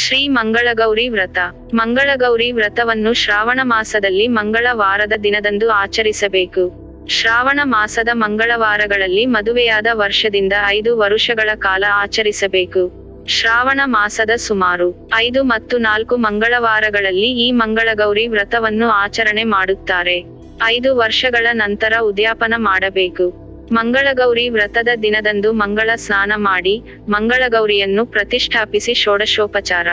ಶ್ರೀ ಮಂಗಳಗೌರಿ ವ್ರತ. ಮಂಗಳಗೌರಿ ವ್ರತವನ್ನು ಶ್ರಾವಣ ಮಾಸದಲ್ಲಿ ಮಂಗಳವಾರದ ದಿನದಂದು ಆಚರಿಸಬೇಕು. ಶ್ರಾವಣ ಮಾಸದ ಮಂಗಳವಾರಗಳಲ್ಲಿ ಮದುವೆಯಾದ ವರ್ಷದಿಂದ ಐದು ವರುಷಗಳ ಕಾಲ ಆಚರಿಸಬೇಕು. ಶ್ರಾವಣ ಮಾಸದ ಸುಮಾರು ಐದು ಮತ್ತು ನಾಲ್ಕು ಮಂಗಳವಾರಗಳಲ್ಲಿ ಈ ಮಂಗಳಗೌರಿ ವ್ರತವನ್ನು ಆಚರಣೆ ಮಾಡುತ್ತಾರೆ. ಐದು ವರ್ಷಗಳ ನಂತರ ಉದ್ಯಾಪನ ಮಾಡಬೇಕು. ಮಂಗಳಗೌರಿ ವ್ರತದ ದಿನದಂದು ಮಂಗಳ ಸ್ನಾನ ಮಾಡಿ ಮಂಗಳಗೌರಿಯನ್ನು ಪ್ರತಿಷ್ಠಾಪಿಸಿ ಷೋಡಶೋಪಚಾರ.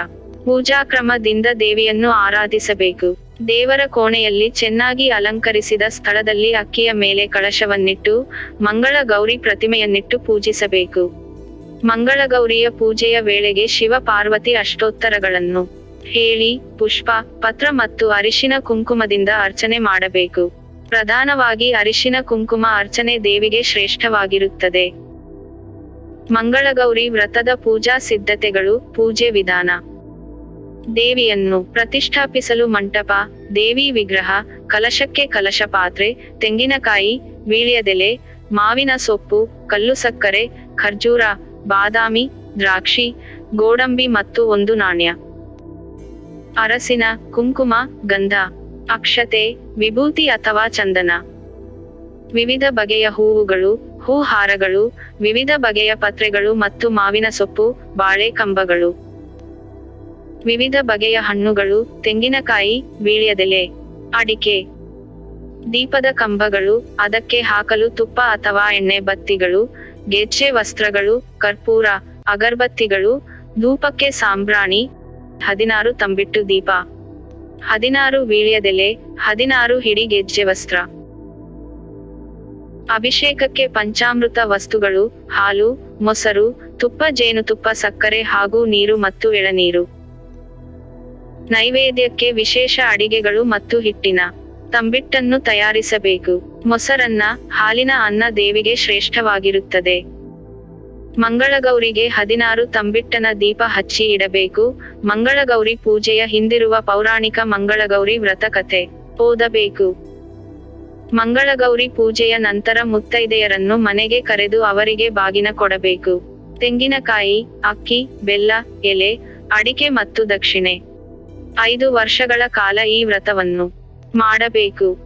ಪೂಜಾ ಕ್ರಮದಿಂದ ದೇವಿಯನ್ನು ಆರಾಧಿಸಬೇಕು. ದೇವರ ಕೋಣೆಯಲ್ಲಿ ಚೆನ್ನಾಗಿ ಅಲಂಕರಿಸಿದ ಸ್ಥಳದಲ್ಲಿ ಅಕ್ಕಿಯ ಮೇಲೆ ಕಳಶವನ್ನಿಟ್ಟು ಮಂಗಳ ಗೌರಿ ಪ್ರತಿಮೆಯನ್ನಿಟ್ಟು ಪೂಜಿಸಬೇಕು. ಮಂಗಳಗೌರಿಯ ಪೂಜೆಯ ವೇಳೆಗೆ ಶಿವ ಪಾರ್ವತಿ ಅಷ್ಟೋತ್ತರಗಳನ್ನು ಹೇಳಿ ಪುಷ್ಪ, ಪತ್ರ ಮತ್ತು ಅರಿಶಿನ ಕುಂಕುಮದಿಂದ ಅರ್ಚನೆ ಮಾಡಬೇಕು. ಪ್ರಧಾನವಾಗಿ ಅರಿಶಿನ ಕುಂಕುಮ ಅರ್ಚನೆ ದೇವಿಗೆ ಶ್ರೇಷ್ಠವಾಗಿರುತ್ತದೆ. ಮಂಗಳಗೌರಿ ವ್ರತದ ಪೂಜಾ ಸಿದ್ಧತೆಗಳು, ಪೂಜೆ ವಿಧಾನ. ದೇವಿಯನ್ನು ಪ್ರತಿಷ್ಠಾಪಿಸಲು ಮಂಟಪ, ದೇವಿ ವಿಗ್ರಹ, ಕಲಶಕ್ಕೆ ಕಲಶ ಪಾತ್ರೆ, ತೆಂಗಿನಕಾಯಿ, ವೀಳ್ಯದೆಲೆ, ಮಾವಿನ ಸೊಪ್ಪು, ಕಲ್ಲು ಸಕ್ಕರೆ, ಖರ್ಜೂರ, ಬಾದಾಮಿ, ದ್ರಾಕ್ಷಿ, ಗೋಡಂಬಿ ಮತ್ತು ಒಂದು ನಾಣ್ಯ. ಅರಸಿನ ಕುಂಕುಮ, ಗಂಧ. ಅಕ್ಷತೆ, ವಿಭೂತಿ ಅಥವಾ ಚಂದನ. ವಿವಿಧ ಬಗೆಯ ಹೂವುಗಳು ಹೂ ಹಾರಗಳು ವಿವಿಧ ಬಗೆಯ ಪತ್ರೆಗಳು ಮತ್ತು ಮಾವಿನ ಸೊಪ್ಪು, ಬಾಳೆ ಕಂಬಗಳು. ವಿವಿಧ ಬಗೆಯ ಹಣ್ಣುಗಳು, ತೆಂಗಿನಕಾಯಿ, ವೀಳ್ಯದೆಲೆ, ಅಡಿಕೆ. ದೀಪದ ಕಂಬಗಳು, ಅದಕ್ಕೆ ಹಾಕಲು ತುಪ್ಪ ಅಥವಾ ಎಣ್ಣೆ ಬತ್ತಿಗಳು, ಗೆಜ್ಜೆ ವಸ್ತ್ರಗಳು, ಕರ್ಪೂರ, ಅಗರ್ಬತ್ತಿಗಳು, ಧೂಪಕ್ಕೆ ಸಾಂಬ್ರಾಣಿ, ಹದಿನಾರು ತಂಬಿಟ್ಟು ದೀಪ. ಹದಿನಾರು ವೀಳ್ಯದೆಲೆ, ಹದಿನಾರು ಹಿಡಿ ಗೆಜ್ಜೆ ವಸ್ತ್ರ. ಅಭಿಷೇಕಕ್ಕೆ ಪಂಚಾಮೃತ ವಸ್ತುಗಳು, ಹಾಲು, ಮೊಸರು, ತುಪ್ಪ ಜೇನುತುಪ್ಪ, ಸಕ್ಕರೆ ಹಾಗೂ ನೀರು ಮತ್ತು ಎಳನೀರು. ನೈವೇದ್ಯಕ್ಕೆ ವಿಶೇಷ ಅಡಿಗೆಗಳು ಮತ್ತು ಹಿಟ್ಟಿನ ತಂಬಿಟ್ಟನ್ನು ತಯಾರಿಸಬೇಕು. ಮೊಸರನ್ನ ಹಾಲಿನ ಅನ್ನ ದೇವಿಗೆ ಶ್ರೇಷ್ಠವಾಗಿರುತ್ತದೆ. ಮಂಗಳಗೌರಿಗೆ ಹದಿನಾರು ತಂಬಿಟ್ಟನ ದೀಪ ಹಚ್ಚಿ ಇಡಬೇಕು. ಮಂಗಳಗೌರಿ ಪೂಜೆಯ ಹಿಂದಿರುವ ಪೌರಾಣಿಕ ಮಂಗಳಗೌರಿ ವ್ರತ ಕಥೆ ಓದಬೇಕು. ಮಂಗಳಗೌರಿ ಪೂಜೆಯ ನಂತರ ಮುತ್ತೈದೆಯರನ್ನು ಮನೆಗೆ ಕರೆದು ಅವರಿಗೆ ಬಾಗಿನ ಕೊಡಬೇಕು. ತೆಂಗಿನಕಾಯಿ, ಅಕ್ಕಿ, ಬೆಲ್ಲ, ಎಲೆ, ಅಡಿಕೆ ಮತ್ತು ದಕ್ಷಿಣೆ. ಐದು ವರ್ಷಗಳ ಕಾಲ ಈ ವ್ರತವನ್ನು ಮಾಡಬೇಕು.